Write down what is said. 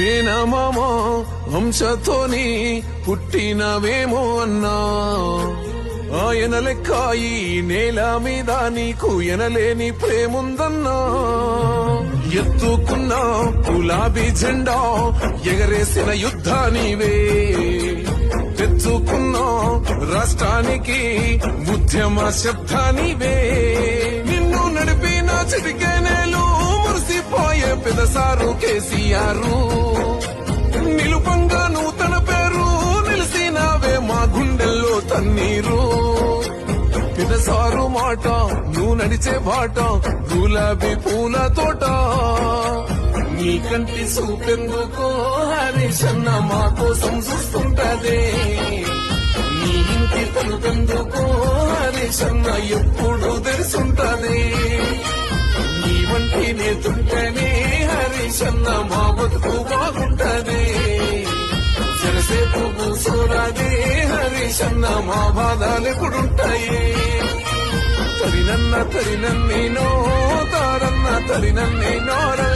మేనమామ వంశతోని పుట్టినవేమో అన్నా. ఆయన లెక్క ఈ నేల మీద నీకు ఎనలేని ప్రేముందన్నా. ఎత్తుకున్న గులాబీ జెండా ఎగరేసిన యుద్ధానివే తెచ్చుకున్న రాష్ట్రానికి ఉద్యమ శబ్దానివే నిన్ను నడిపిన చిటికేనేలు మురిసిపోయే పెదసారు కేసీఆర్. గుండెల్లో తన్నీరు పెదసారు మాట నువ్వు నడిచే బాట గులాబీ పూల తోట. నీ కంటి చూపెందుకో హరీషన్న మా కోసం చూస్తుంటదే. నీ ఇంటి తలుపెందుకో హరీషన్న ఎప్పుడు తెలుసుంటదే నీ వంటి నేతుంటేనే హరీషన్న మా సన్న మా బాధలు ఎప్పుడుంటాయి? తరినన్న తరినన్నేనో తారన్న తరినన్నేనో రల్లేనో